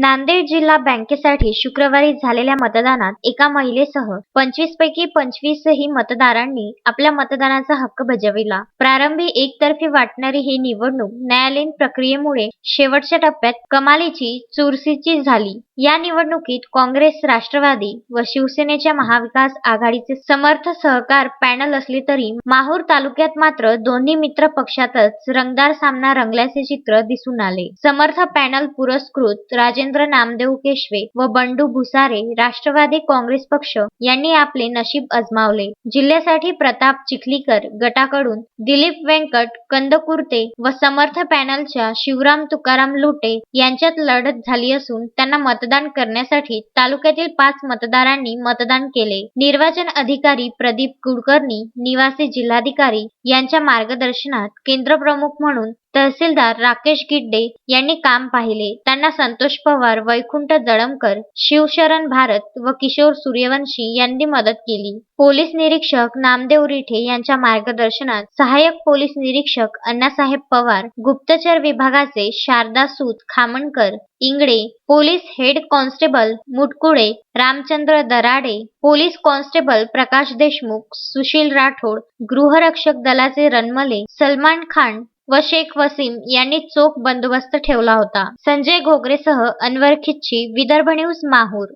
नांदेड जिल्हा बँकेसाठी शुक्रवारी झालेल्या मतदानात एका महिलेसह पंचवीस पैकी पंचवीसही मतदारांनी आपल्या मतदानाचा हक्क बजाविला. प्रारंभी एकतर्फी वाटणारी ही निवडणूक न्यायालयीन प्रक्रियेमुळे शेवटच्या टप्प्यात कमालीची चुरशीची झाली. या निवडणुकीत काँग्रेस राष्ट्रवादी व शिवसेनेच्या महाविकास आघाडीचे समर्थ सहकार पॅनल असले तरी माहूर तालुक्यात मात्र दोन्ही मित्र पक्षातच रंगदार सामना रंगल्याचे चित्र दिसून आले. समर्थ पॅनल पुरस्कृत राजेंद्र नामदेव केशवे व बंडू भुसारे राष्ट्रवादी काँग्रेस पक्ष यांनी आपले नशीब अजमावले. जिल्ह्यासाठी प्रताप चिखलीकर गटाकडून दिलीप व्यंकट कंदकुर्ते व समर्थ पॅनलच्या शिवराम तुकाराम लुटे यांच्यात लढत झाली असून त्यांना मत मतदान करण्यासाठी तालुक्यातील पाच मतदारांनी मतदान केले. निर्वाचन अधिकारी प्रदीप कुलकर्णी निवासी जिल्हाधिकारी यांच्या मार्गदर्शनात केंद्र प्रमुख म्हणून तहसीलदार राकेश गिड्डे यांनी काम पाहिले. त्यांना संतोष पवार वैकुंठ जळमकर शिवशरण भारत व किशोर सूर्यवंशी यांनी मदत केली. पोलीस निरीक्षक नामदेव रिठे यांच्या मार्गदर्शनात सहाय्यक पोलीस निरीक्षक अण्णासाहेब पवार गुप्तचर विभागाचे Sharada Sut Khamankar Ingde police head constable Mutkule Ramchandra Darade police constable Prakash Deshmukh Sushil Rathod गृहरक्षक दलाचे रणमले सलमान खान व शेख वसीम यांनी चोख बंदोबस्त ठेवला होता. संजय घोगरेसह अनवर खिच्ची विदर्भ न्यूज माहूर.